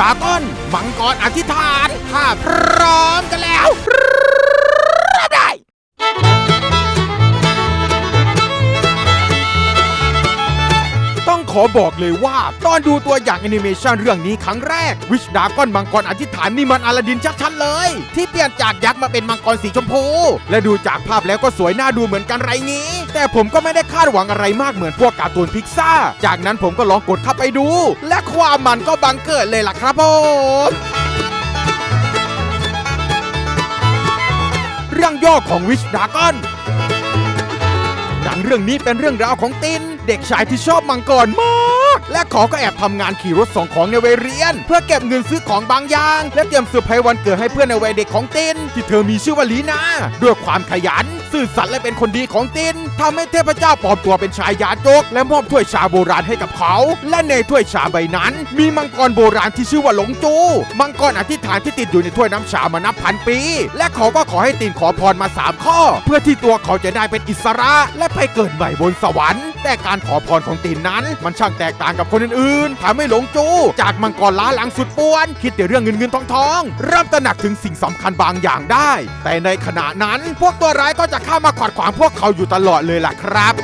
ดากอนมังกรอธิษฐานถ้าพร้อมกันแล้ว องขอบอกเลยว่า ตอนดูตัวอย่างแอนิเมชันเรื่องนี้ครั้งแรก วิชดากอนมังกรอธิษฐานนี่มันอลาดินชัดๆเลย ที่เปลี่ยนจากยักษ์มาเป็นมังกรสีชมพู และดูจากภาพแล้วก็สวยน่าดูเหมือนกันไรงี้ แต่ผมก็ไม่ได้คาดหวังอะไรมากเหมือนพวกการ์ตูนพิกซ่า จากนั้นผมก็ลองกดเข้าไปดู และความมันก็บังเกิดเลยล่ะครับผมเรื่องย่อของวิชดากอน เรื่องนี้เป็นเรื่องราวของติน เด็กชายที่ชอบมังกรมาก และขอก็แอบทำงานขี่รถส่งของในวัยเรียน เพื่อเก็บเงินซื้อของบางอย่าง และเตรียมเซอร์ไพรส์วันเกิดให้เพื่อนในวัยเด็กของติน ที่เธอมีชื่อว่าลีนาด้วยความขยัน ซื่อสัตย์และเป็นคนดีของติน ทำให้เทพเจ้าปลอมตัวเป็นชายยาจก และมอบถ้วยชาโบราณให้กับเขา และในถ้วยชาใบนั้น มีมังกรโบราณที่ชื่อว่าหลงจู มังกรอธิษฐานที่ติดอยู่ในถ้วยน้ำชามานับพันปี และเขาก็ขอให้ตีนขอพรมา 3 ข้อ เพื่อที่ตัวเขาจะได้เป็นอิสระ และไปเกิดใหม่บนสวรรค์ แต่การขอพรของตินนั้น มันช่างแตกต่างกับคนอื่นๆทำให้หลงจูจากมังกรล้าหลังสุดป่วน คิดแต่เรื่องเงินเงินทองทองเริ่มตระหนักถึงสิ่งสำคัญบางอย่างได้ แต่ในขณะนั้นพวกตัวร้ายก็จะเข้ามาขวดขวางพวกเขาอยู่ตลอดเลยล่ะครับ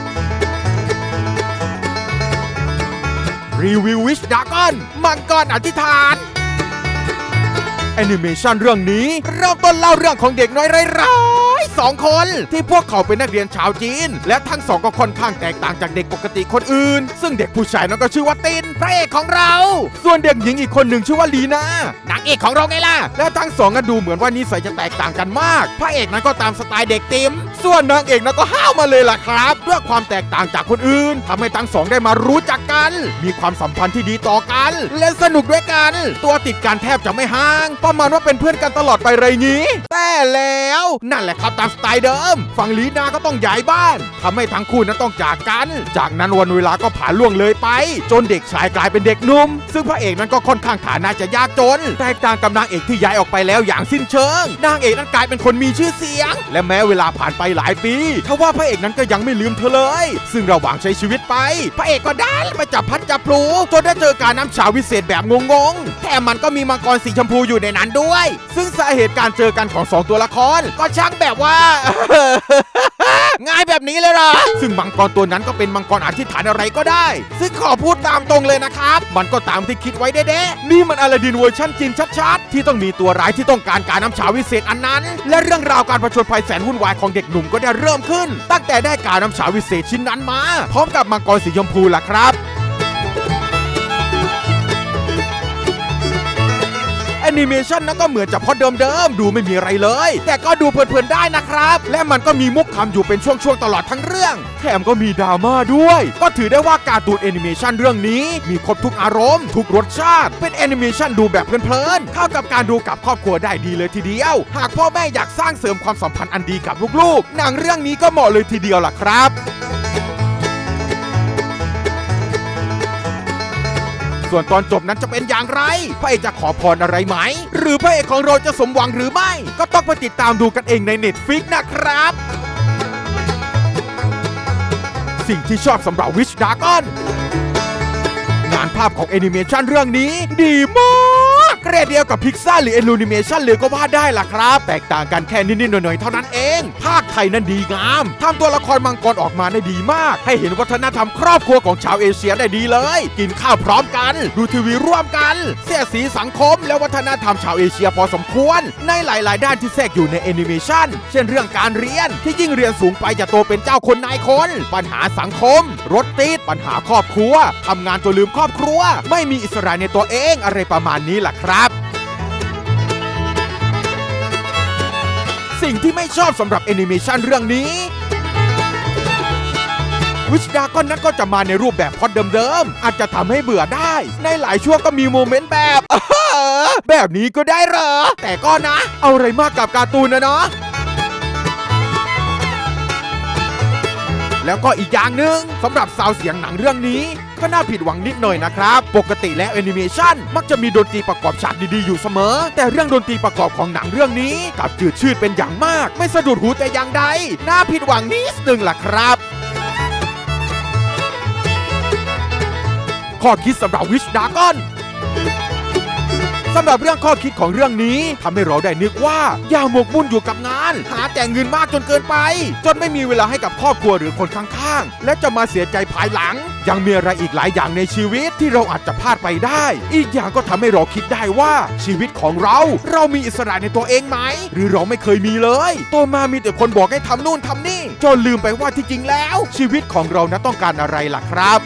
รีวิววิชดากอนมังกรอธิษฐาน แอนิเมชันเรื่องนี้เริ่มต้นเล่าเรื่องของเด็กน้อยไร้ายสองคน ที่พวกเขาเป็นนักเรียนชาวจีน และทั้งสองก็ค่อนข้างแตกต่างจากเด็กปกติคนอื่น ซึ่งเด็กผู้ชายนั้นก็ชื่อว่าตินพระเอกของเรา ส่วนเด็กหญิงอีกคนหนึ่งชื่อว่าลีนานางเอกของเราไงล่ะและทั้งสองก็ดูเหมือนว่านิสัยจะแตกต่างกันมาก พระเอกนั้นก็ตามสไตล์เด็กติม ส่วนนางเอกนั้นก็ห้าวมาเลยล่ะครับด้วยความแตกต่างจากคนอื่นทำให้ทั้งสองได้มารู้จักกัน มีความสัมพันธ์ที่ดีต่อกัน และสนุกด้วยกัน ตัวติดกันแทบจะไม่ห่าง ประมาณว่าเป็นเพื่อนกันตลอดไปไรงี้แต่แล้วนั่นแหละครับตามสไตล์เดิม ฝั่งลีนาก็ต้องย้ายบ้านทำให้ทั้งคู่นั้นต้องจากกัน จากนั้นวันเวลาก็ผ่านล่วงเลยไป จนเด็กชายกลายเป็นเด็กหนุ่ม ซึ่งพระเอกนั้นก็ค่อนข้างฐานะจะยากจน แตกต่างกับนางเอกที่ย้ายออกไปแล้วอย่างสิ้นเชิง นางเอกนั้นกลายเป็นคนมีชื่อเสียง และแม้เวลาผ่านไปหลายปีทว่าพระเอกนั้นก็ยังไม่ลืมเธอเลย ซึ่งระหว่างใช้ชีวิตไป พระเอกก็ได้มาจับพัดจับพลูจนได้เจอการน้ำชาวิเศษแบบงงๆแถมมันก็มีมังกรสีชมพูอยู่ในนั้นด้วย ซึ่งสาเหตุการเจอกันของสองตัวละคร ก็ช่างแบบว่า ง่ายแบบนี้เลยเหรอ ซึ่งมังกรตัวนั้นก็เป็นมังกรอธิษฐานอะไรก็ได้ ซึ่งขอพูดตามตรงเลยนะครับ มันก็ตามที่คิดไว้เด้ๆนี่มันอลาดินเวอร์ชันจีนชัดๆ ที่ต้องมีตัวร้ายที่ต้องการการน้ำชาวิเศษอันนั้น และเรื่องราวการผจญภัยแสนวุ่นวายของเด็กหนุ่มก็ได้เริ่มขึ้น ตั้งแต่ได้การน้ำชาวิเศษชิ้นนั้นมา พร้อมกับมังกรสีชมพูล่ะครับ นิเมชันนั้นก็เหมือนจะพอเดิมๆดูไม่มีอะไรเลย แต่ก็ดูเพลินๆได้นะครับ และมันก็มีมุกคำอยู่เป็นช่วงๆตลอดทั้งเรื่อง แถมก็มีดราม่าด้วย ก็ถือได้ว่าการ์ตูนแอนิเมชันเรื่องนี้ มีครบทุกอารมณ์ ทุกรสชาติ เป็นแอนิเมชันดูแบบเพลินๆเข้ากับการดูกับครอบครัวได้ดีเลยทีเดียว หากพ่อแม่อยากสร้างเสริมความสัมพันธ์อันดีกับลูกๆหนังเรื่องนี้ก็เหมาะเลยทีเดียวล่ะครับ ส่วนตอนจบนั้นจะเป็นอย่างไร พระเอกจะขอพรอะไรไหม หรือพระเอกของเราจะสมหวังหรือไม่ ก็ต้องไปติดตามดูกันเองในเน็ตฟิกนะครับ สิ่งที่ชอบสำหรับวิชดากอนงานภาพของแอนิเมชันเรื่องนี้ดีมาก เกรดเดียวกับพิกซ่าหรือแอนิเมชันเลยก็ว่าได้ล่ะครับ แตกต่างกันแค่นิดๆหน่อยๆเท่านั้นเอง ภาคไทยนั้นดีงามทำตัวละครมังกรออกมาได้ดีมาก ให้เห็นวัฒนธรรมครอบครัวของชาวเอเชียได้ดีเลย กินข้าวพร้อมกัน ดูทีวีร่วมกัน เสียสีสังคม และวัฒนธรรมชาวเอเชียพอสมควร ในหลาย ๆ ด้านที่แทรกอยู่ในแอนิเมชันเช่นเรื่องการเรียนที่ยิ่งเรียนสูงไปจะโตเป็นเจ้าคนนายคน ปัญหาสังคม รถติดปัญหาครอบครัวทำงานจนลืมครอบครัว ไม่มีอิสระในตัวเองอะไรประมาณนี้แหละครับสิ่งที่ไม่ชอบสำหรับแอนิเมชันเรื่องนี้ วิชดาก้อนนั้นก็จะมาในรูปแบบพอดเดิมๆอาจจะทำให้เบื่อได้ ในหลายช่วงก็มีโมเมนต์แบบแบบนี้ก็ได้เหรอ แต่ก็นะ เอาอะไรมากกับการ์ตูนนะเนาะแล้วก็อีกอย่างหนึ่งสำหรับซาวเสียงหนังเรื่องนี้ ก็น่าผิดหวังนิดหน่อยนะครับ ปกติแล้วแอนิเมชันมักจะมีดนตรีประกอบฉากดีๆอยู่เสมอ แต่เรื่องดนตรีประกอบของหนังเรื่องนี้กลับจืดชืดเป็นอย่างมาก ไม่สะดุดหูแต่อย่างใดน่าผิดหวังนิดหนึ่งล่ะครับข้อคิดสำหรับวิชดากอน สำหรับเรื่องข้อคิดของเรื่องนี้ทำให้เราได้นึกว่า อย่าหมกมุ่นอยู่กับงาน หาแต่เงินมากจนเกินไป จนไม่มีเวลาให้กับครอบครัวหรือคนข้างๆ และจะมาเสียใจภายหลัง ยังมีอะไรอีกหลายอย่างในชีวิตที่เราอาจจะพลาดไปได้ อีกอย่างก็ทำให้เราคิดได้ว่าชีวิตของเรา เรามีอิสระในตัวเองไหม หรือเราไม่เคยมีเลยโตมามีแต่คนบอกให้ทำนู่นทำนี่ จนลืมไปว่าที่จริงแล้ว ชีวิตของเรานั้นต้องการอะไรล่ะครับ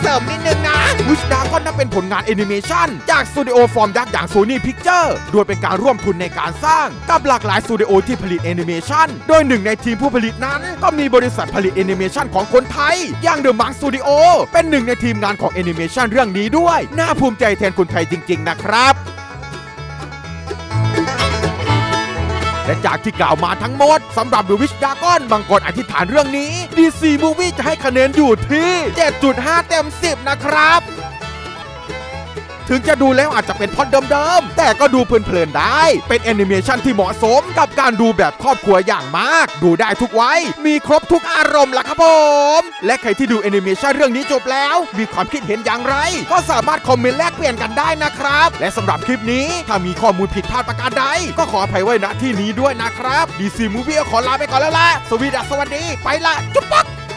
เสริมนิดนึงนะ วิชดาก็นับเป็นผลงานแอนิเมชันจากสตูดิโอฟอร์มยักษ์อย่าง Sony Picture โดยเป็นการร่วมทุนในการสร้าง กับหลากหลายสตูดิโอที่ผลิตแอนิเมชันโดยหนึ่งในทีมผู้ผลิตนั้น ก็มีบริษัทผลิตแอนิเมชันของคนไทย อย่างเดอะมังสตูดิโอเป็นหนึ่งในทีมงานของแอนิเมชันเรื่องนี้ด้วย น่าภูมิใจแทนคนไทยจริง ๆ นะครับ และจากที่กล่าวมาทั้งหมดสำหรับดูวิชดาก้อนบางกนอธิษฐานเรื่องนี้ DC Movie จะให้คะแนนอยู่ที่ 7.5 เต็ม 10 นะครับ ถึงจะดูแล้วอาจจะเป็นพอดเดิมๆ แต่ก็ดูเพลินๆได้ เป็นแอนิเมชันที่เหมาะสมกับการดูแบบครอบครัวอย่างมาก ดูได้ทุกวัยมีครบทุกอารมณ์ล่ะครับผม และใครที่ดูแอนิเมชันเรื่องนี้จบแล้ว มีความคิดเห็นอย่างไร ก็สามารถคอมเมนต์แลกเปลี่ยนกันได้นะครับ และสำหรับคลิปนี้ถ้ามีข้อมูลผิดพลาดประการใดก็ขออภัยไว้ณที่นี้ด้วยนะครับ DC Movie ขอลาไปก่อนแล้วล่ะสวีดัสสวัสดีไปละจุ๊บปั๊ก